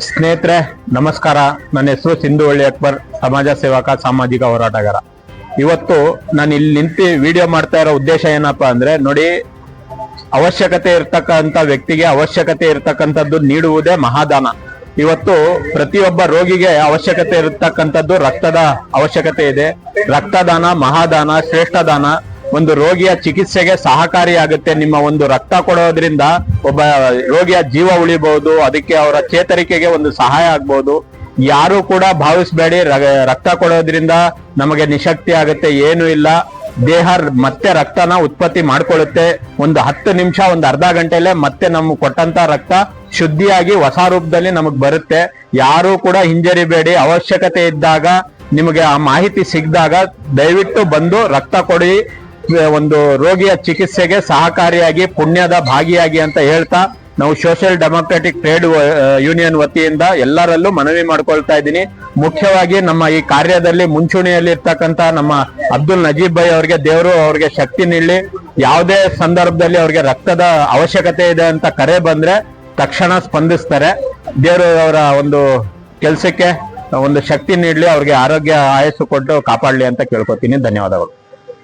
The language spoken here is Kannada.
ಸ್ನೇಹಿತರೆ, ನಮಸ್ಕಾರ. ನನ್ನ ಹೆಸರು ಸಿಂಧುವಳ್ಳಿ ಅಕ್ಬರ್, ಸಮಾಜ ಸೇವಕ, ಸಾಮಾಜಿಕ ಹೋರಾಟಗಾರ. ಇವತ್ತು ನಾನು ಇಲ್ಲಿ ನಿಂತು ವಿಡಿಯೋ ಮಾಡ್ತಾ ಇರೋ ಉದ್ದೇಶ ಏನಪ್ಪಾ ಅಂದ್ರೆ, ನೋಡಿ, ಅವಶ್ಯಕತೆ ಇರ್ತಕ್ಕಂಥ ವ್ಯಕ್ತಿಗೆ ಅವಶ್ಯಕತೆ ಇರ್ತಕ್ಕಂಥದ್ದು ನೀಡುವುದೇ ಮಹಾದಾನ. ಇವತ್ತು ಪ್ರತಿಯೊಬ್ಬ ರೋಗಿಗೆ ಅವಶ್ಯಕತೆ ಇರತಕ್ಕಂಥದ್ದು ರಕ್ತದ ಅವಶ್ಯಕತೆ ಇದೆ. ರಕ್ತದಾನ, ಮಹಾದಾನ ಶ್ರೇಷ್ಠ ದಾನ ಒಂದು ರೋಗಿಯ ಚಿಕಿತ್ಸೆಗೆ ಸಹಕಾರಿಯಾಗುತ್ತೆ. ನಿಮ್ಮ ಒಂದು ರಕ್ತ ಕೊಡೋದ್ರಿಂದ ಒಬ್ಬ ರೋಗಿಯ ಜೀವ ಉಳಿಬಹುದು ಅದಕ್ಕೆ ಅವರ ಚೇತರಿಕೆಗೆ ಒಂದು ಸಹಾಯ ಆಗ್ಬಹುದು ಯಾರು ಕೂಡ ಭಾವಿಸ್ಬೇಡಿ ರಕ್ತ ಕೊಡೋದ್ರಿಂದ ನಮಗೆ ನಿಶಕ್ತಿ ಆಗುತ್ತೆ, ಏನು ಇಲ್ಲ. ದೇಹ ಮತ್ತೆ ರಕ್ತನ ಉತ್ಪತ್ತಿ ಮಾಡ್ಕೊಳ್ಳುತ್ತೆ. ಒಂದು ಹತ್ತು ನಿಮಿಷ, ಒಂದು ಅರ್ಧ ಗಂಟೆಲೆ ಮತ್ತೆ ನಮ್ಗೆ ಕೊಟ್ಟಂತ ರಕ್ತ ಶುದ್ಧಿಯಾಗಿ ಹೊಸ ರೂಪದಲ್ಲಿ ನಮಗ್ ಬರುತ್ತೆ. ಯಾರು ಕೂಡ ಹಿಂಜರಿಬೇಡಿ. ಅವಶ್ಯಕತೆ ಇದ್ದಾಗ ನಿಮಗೆ ಆ ಮಾಹಿತಿ ಸಿಕ್ಕಿದಾಗ ದಯವಿಟ್ಟು ಬಂದು ರಕ್ತ ಕೊಡಿ. ಒಂದು ರೋಗಿಯ ಚಿಕಿತ್ಸೆಗೆ ಸಹಕಾರಿಯಾಗಿ, ಪುಣ್ಯದ ಭಾಗಿಯಾಗಿ ಅಂತ ಹೇಳ್ತಾ ನಾವು ಸೋಷಿಯಲ್ ಡೆಮೋಕ್ರೆಟಿಕ್ ಟ್ರೇಡ್ ಯೂನಿಯನ್ ವತಿಯಿಂದ ಎಲ್ಲರಲ್ಲೂ ಮನವಿ ಮಾಡ್ಕೊಳ್ತಾ ಇದ್ದೀನಿ. ಮುಖ್ಯವಾಗಿ ನಮ್ಮ ಈ ಕಾರ್ಯದಲ್ಲಿ ಮುಂಚೂಣಿಯಲ್ಲಿ ಇರ್ತಕ್ಕಂತ ನಮ್ಮ ಅಬ್ದುಲ್ ನಜೀಬ್ ಭಾಯ್ ಅವರಿಗೆ, ದೇವರು ಅವರಿಗೆ ಶಕ್ತಿ ನೀಡಲಿ. ಯಾವುದೇ ಸಂದರ್ಭದಲ್ಲಿ ಅವ್ರಿಗೆ ರಕ್ತದ ಅವಶ್ಯಕತೆ ಇದೆ ಅಂತ ಕರೆ ಬಂದ್ರೆ ತಕ್ಷಣ ಸ್ಪಂದಿಸ್ತಾರೆ. ದೇವರು ಅವರ ಒಂದು ಕೆಲಸಕ್ಕೆ ಒಂದು ಶಕ್ತಿ ನೀಡಲಿ, ಅವ್ರಿಗೆ ಆರೋಗ್ಯ, ಆಯಸ್ಸು ಕೊಟ್ಟು ಕಾಪಾಡಲಿ ಅಂತ ಕೇಳ್ಕೊತೀನಿ. ಧನ್ಯವಾದಗಳು.